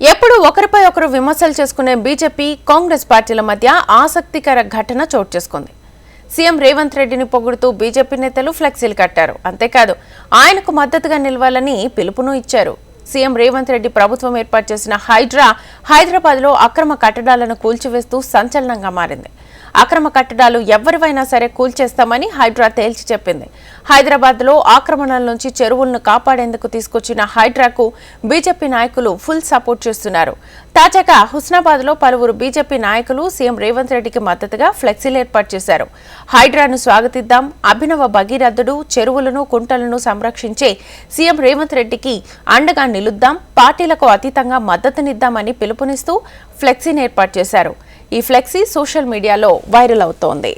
ఎప్పుడు ఒకరిపై ఒకరు విమర్శలు చేసుకునే బీజేపీ కాంగ్రెస్ పార్టీల మధ్య ఆసక్తికర ఘటన చోటు చేసుకుంది. సీఎం రేవంత్ రెడ్డిని పొగుడుతూ బీజేపీ నేతలు ఫ్లెక్సీలు కట్టారు. అంతేకాదు ఆయనకు మద్దతుగా నిలవాలని పిలుపును ఇచ్చారు. సీఎం రేవంత్ రెడ్డి ప్రభుత్వం ఏర్పాటు చేసిన హైడ్రా హైదరాబాద్లో అక్రమ కట్టడాలను కూల్చివేస్తూ సంచలనంగా మారింది. అక్రమ కట్టడాలు ఎవరివైనా సరే కూల్చేస్తామని హైడ్రా తేల్చి చెప్పింది. హైదరాబాద్లో ఆక్రమణల నుంచి చెరువులను కాపాడేందుకు తీసుకొచ్చిన హైడ్రాకు బీజేపీ నాయకులు ఫుల్ సపోర్ట్ చేస్తున్నారు. తాజాగా హుస్నాబాద్లో పలువురు బీజేపీ నాయకులు సీఎం రేవంత్ రెడ్డికి మద్దతుగా ఫ్లెక్సీలు ఏర్పాటు చేశారు. హైడ్రాను స్వాగతిద్దాం. అభినవ భగీరథుడు చెరువులను కుంటలను సంరక్షించే సీఎం రేవంత్ రెడ్డికి అండగా నిలుద్దాం. పార్టీలకు అతీతంగా మద్దతునిద్దామని పిలుపునిస్తూ ఫ్లెక్సీని ఏర్పాటు చేశారు. ఈ ఫ్లెక్సీ సోషల్ మీడియాలో వైరల్ అవుతోంది.